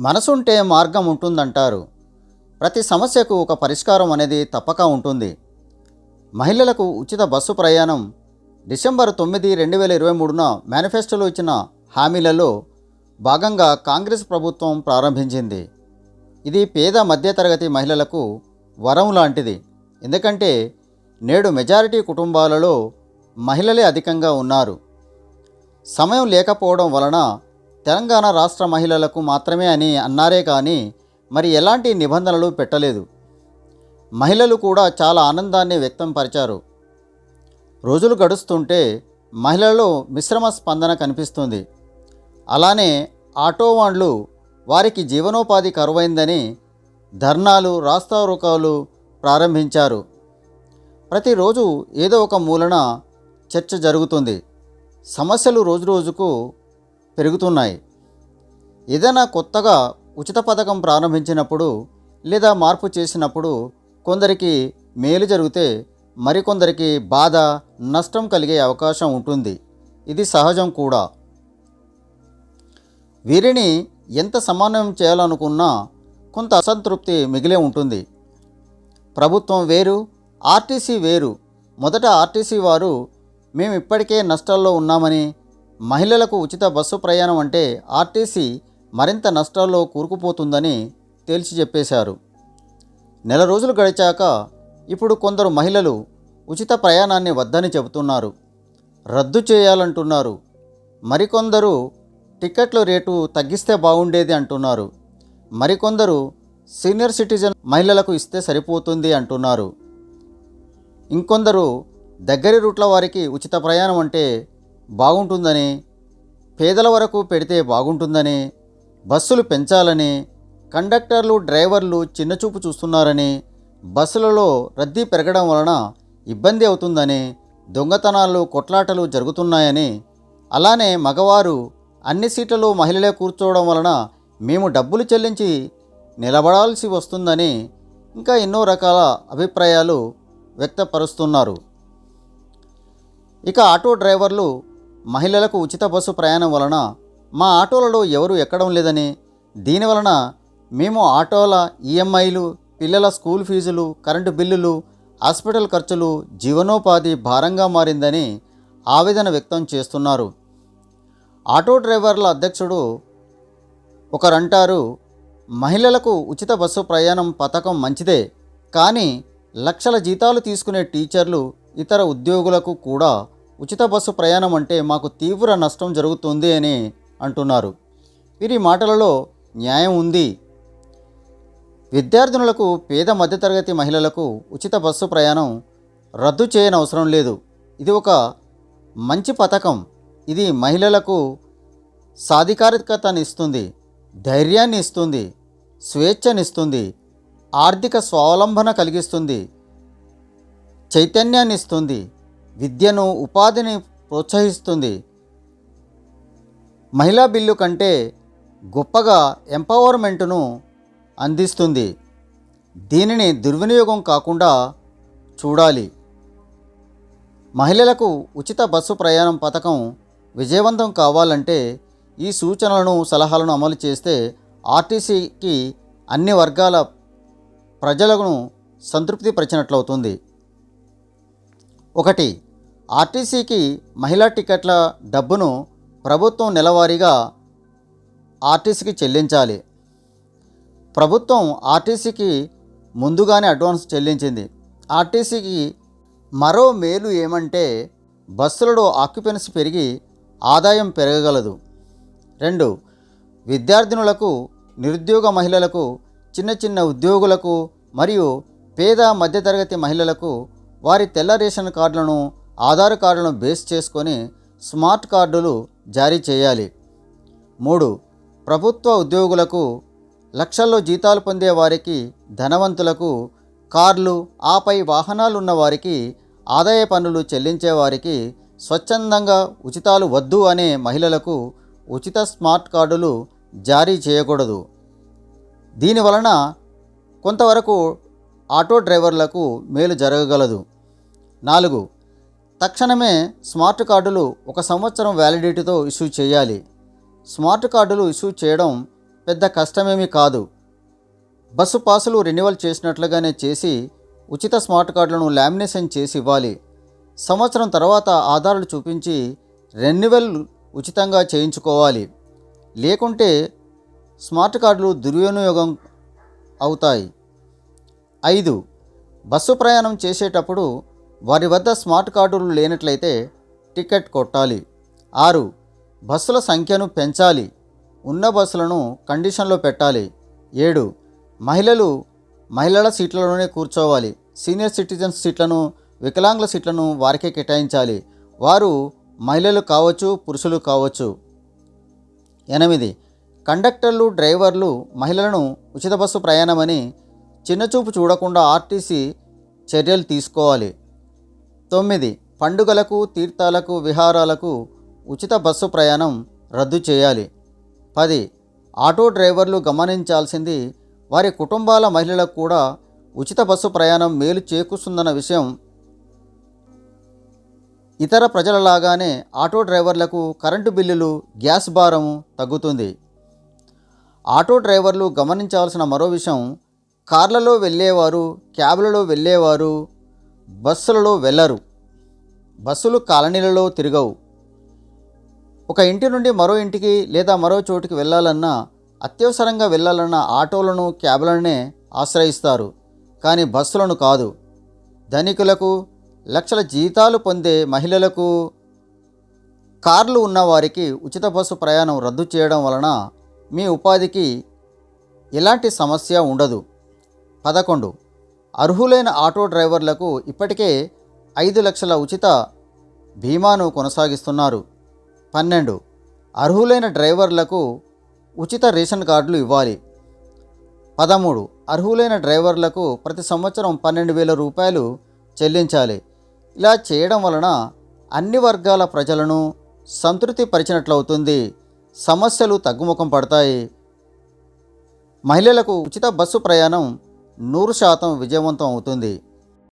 మనసుంటే మార్గం ఉంటుందంటారు. ప్రతి సమస్యకు ఒక పరిష్కారం అనేది తప్పక ఉంటుంది. మహిళలకు ఉచిత బస్సు ప్రయాణం డిసెంబర్ తొమ్మిది రెండు వేల ఇరవై మూడున మేనిఫెస్టోలో ఇచ్చిన హామీలలో భాగంగా కాంగ్రెస్ ప్రభుత్వం ప్రారంభించింది. ఇది పేద మధ్యతరగతి మహిళలకు వరం లాంటిది. ఎందుకంటే నేడు మెజారిటీ కుటుంబాలలో మహిళలే అధికంగా ఉన్నారు. సమయం లేకపోవడం వలన తెలంగాణ రాష్ట్ర మహిళలకు మాత్రమే అని అన్నారే కానీ మరి ఎలాంటి నిబంధనలు పెట్టలేదు. మహిళలు కూడా చాలా ఆనందాన్ని వ్యక్తం పరిచారు. రోజులు గడుస్తుంటే మహిళల్లో మిశ్రమ స్పందన కనిపిస్తుంది. అలానే ఆటోవాన్లు వారికి జీవనోపాధి కరువైందని ధర్నాలు రాస్తారోకాలు ప్రారంభించారు. ప్రతిరోజు ఏదో ఒక మూలన చర్చ జరుగుతుంది. సమస్యలు రోజు రోజుకు పెరుగుతున్నాయి. ఏదైనా కొత్తగా ఉచిత పథకం ప్రారంభించినప్పుడు లేదా మార్పు చేసినప్పుడు కొందరికి మేలు జరిగితే మరికొందరికి బాధ నష్టం కలిగే అవకాశం ఉంటుంది. ఇది సహజం కూడా. వీరిని ఎంత సమన్వయం చేయాలనుకున్నా కొంత అసంతృప్తి మిగిలే ఉంటుంది. ప్రభుత్వం వేరు ఆర్టీసీ వేరు. మొదట ఆర్టీసీ వారు మేము ఇప్పటికే నష్టాల్లో ఉన్నామని మహిళలకు ఉచిత బస్సు ప్రయాణం అంటే ఆర్టీసీ మరింత నష్టాల్లో కూరుకుపోతుందని తేల్చి చెప్పేశారు. నెల రోజులు గడిచాక ఇప్పుడు కొందరు మహిళలు ఉచిత ప్రయాణాన్ని వద్దని చెబుతున్నారు. రద్దు చేయాలంటున్నారు. మరికొందరు టికెట్ల రేటు తగ్గిస్తే బాగుండేది అంటున్నారు. మరికొందరు సీనియర్ సిటిజన్ మహిళలకు ఇస్తే సరిపోతుంది అంటున్నారు. ఇంకొందరు దగ్గరి రూట్ల వారికి ఉచిత ప్రయాణం అంటే బాగుంటుందని పేదల వరకు పెడితే బాగుంటుందని బస్సులు పెంచాలని కండక్టర్లు డ్రైవర్లు చిన్నచూపు చూస్తున్నారని బస్సులలో రద్దీ పెరగడం వలన ఇబ్బంది అవుతుందని దొంగతనాలు కొట్లాటలు జరుగుతున్నాయని అలానే మగవారు అన్ని సీట్లలో మహిళలే కూర్చోవడం వలన మేము డబ్బులు చెల్లించి నిలబడాల్సి వస్తుందని ఇంకా ఎన్నో రకాల అభిప్రాయాలు వ్యక్తపరుస్తున్నారు. ఇక ఆటో డ్రైవర్లు మహిళలకు ఉచిత బస్సు ప్రయాణం వలన మా ఆటోలలో ఎవరు ఎక్కడం లేదని దీనివలన మేము ఆటోల ఈఎంఐలు పిల్లల స్కూల్ ఫీజులు కరెంటు బిల్లులు హాస్పిటల్ ఖర్చులు జీవనోపాధి భారంగా మారిందని ఆవేదన వ్యక్తం చేస్తున్నారు. ఆటో డ్రైవర్ల అధ్యక్షుడు ఒకరంటారు మహిళలకు ఉచిత బస్సు ప్రయాణం పథకం మంచిదే కానీ లక్షల జీతాలు తీసుకునే టీచర్లు ఇతర ఉద్యోగులకు కూడా ఉచిత బస్సు ప్రయాణం అంటే మాకు తీవ్ర నష్టం జరుగుతుంది అని అంటున్నారు. వీరి మాటలలో న్యాయం ఉంది. విద్యార్థినులకు పేద మధ్యతరగతి మహిళలకు ఉచిత బస్సు ప్రయాణం రద్దు చేయనవసరం లేదు. ఇది ఒక మంచి పథకం. ఇది మహిళలకు సాధికారికతని ఇస్తుంది ధైర్యాన్ని ఇస్తుంది స్వేచ్ఛనిస్తుంది ఆర్థిక స్వావలంబన కలిగిస్తుంది చైతన్యాన్ని ఇస్తుంది విద్యను ఉపాధిని ప్రోత్సహిస్తుంది. మహిళా బిల్లు కంటే గొప్పగా ఎంపవర్మెంట్ను అందిస్తుంది. దీనిని దుర్వినియోగం కాకుండా చూడాలి. మహిళలకు ఉచిత బస్సు ప్రయాణం పథకం విజయవంతం కావాలంటే ఈ సూచనలను సలహాలను అమలు చేస్తే ఆర్టీసీకి అన్ని వర్గాల ప్రజలను సంతృప్తిపరిచినట్లవుతుంది. ఒకటి ఆర్టీసీకి మహిళా టికెట్ల డబ్బును ప్రభుత్వం నెలవారీగా ఆర్టీసీకి చెల్లించాలి. ప్రభుత్వం ఆర్టీసీకి ముందుగానే అడ్వాన్స్ చెల్లించింది. ఆర్టీసీకి మరో మేలు ఏమంటే బస్సులలో ఆక్యుపెన్సీ పెరిగి ఆదాయం పెరగగలదు. రెండు విద్యార్థినులకు నిరుద్యోగ మహిళలకు చిన్న చిన్న ఉద్యోగులకు మరియు పేద మధ్యతరగతి మహిళలకు వారి తెల్ల రేషన్ కార్డులను ఆధార్ కార్డులను బేస్ చేసుకొని స్మార్ట్ కార్డులు జారీ చేయాలి. మూడు ప్రభుత్వ ఉద్యోగులకు లక్షల్లో జీతాలు పొందే వారికి ధనవంతులకు కార్లు ఆపై వాహనాలు ఉన్న వారికి ఆదాయ పన్నులు చెల్లించే వారికి స్వచ్ఛందంగా ఉచితాలు వద్దు అనే మహిళలకు ఉచిత స్మార్ట్ కార్డులు జారీ చేయకూడదు. దీనివలన కొంతవరకు ఆటో డ్రైవర్లకు మేలు జరగగలదు. నాలుగు తక్షణమే స్మార్ట్ కార్డులు ఒక సంవత్సరం వ్యాలిడిటీతో ఇష్యూ చేయాలి. స్మార్ట్ కార్డులు ఇష్యూ చేయడం పెద్ద కష్టమేమీ కాదు. బస్సు పాసులు రెన్యువల్ చేసినట్లుగానే చేసి ఉచిత స్మార్ట్ కార్డులను లామినేషన్ చేసి ఇవ్వాలి. సంవత్సరం తర్వాత ఆధారాలు చూపించి రెన్యువల్ ఉచితంగా చేయించుకోవాలి. లేకుంటే స్మార్ట్ కార్డులు దుర్వినియోగం అవుతాయి. ఐదు. బస్సు ప్రయాణం చేసేటప్పుడు వారి వద్ద స్మార్ట్ కార్డులు లేనట్లయితే టికెట్ కొట్టాలి. ఆరు బస్సుల సంఖ్యను పెంచాలి. ఉన్న బస్సులను కండిషన్లో పెట్టాలి. ఏడు మహిళలు మహిళల సీట్లలోనే కూర్చోవాలి. సీనియర్ సిటిజన్స్ సీట్లను వికలాంగుల సీట్లను వారికే కేటాయించాలి. వారు మహిళలు కావచ్చు పురుషులు కావచ్చు. ఎనిమిది కండక్టర్లు డ్రైవర్లు మహిళలను ఉచిత బస్సు ప్రయాణమని చిన్నచూపు చూడకుండా ఆర్టీసీ చర్యలు తీసుకోవాలి. తొమ్మిది. పండుగలకు తీర్థాలకు విహారాలకు ఉచిత బస్సు ప్రయాణం రద్దు చేయాలి. పది. ఆటో డ్రైవర్లు గమనించాల్సింది వారి కుటుంబాల మహిళలకు కూడా ఉచిత బస్సు ప్రయాణం మేలు చేకూరుస్తుందన్న విషయం. ఇతర ప్రజలలాగానే ఆటో డ్రైవర్లకు కరెంటు బిల్లులు గ్యాస్ భారం తగ్గుతుంది. ఆటో డ్రైవర్లు గమనించాల్సిన మరో విషయం కార్లలో వెళ్ళేవారు క్యాబ్లలో వెళ్ళేవారు బస్సులలో వెళ్ళరు బస్సులు కాలనీలలో తిరగవు. ఒక ఇంటి నుండి మరో ఇంటికి లేదా మరో చోటుకి వెళ్ళాలన్నా అత్యవసరంగా వెళ్ళాలన్న ఆటోలను క్యాబ్లనే ఆశ్రయిస్తారు. కానీ బస్సులను కాదు. ధనికులకు లక్షల జీతాలు పొందే మహిళలకు కార్లు ఉన్నవారికి ఉచిత బస్సు ప్రయాణం రద్దు చేయడం వలన మీ ఉపాధికి ఎలాంటి సమస్య ఉండదు. పదకొండు అర్హులైన ఆటో డ్రైవర్లకు ఇప్పటికే ఐదు లక్షల ఉచిత బీమాను కొనసాగిస్తున్నారు. పన్నెండు. అర్హులైన డ్రైవర్లకు ఉచిత రేషన్ కార్డులు ఇవ్వాలి. పదమూడు. అర్హులైన డ్రైవర్లకు ప్రతి సంవత్సరం పన్నెండు వేల రూపాయలు చెల్లించాలి. ఇలా చేయడం వలన అన్ని వర్గాల ప్రజలను సంతృప్తి పరిచినట్లవుతుంది. సమస్యలు తగ్గుముఖం పడతాయి. మహిళలకు ఉచిత బస్సు ప్రయాణం నూరు శాతం విజయవంతం అవుతుంది.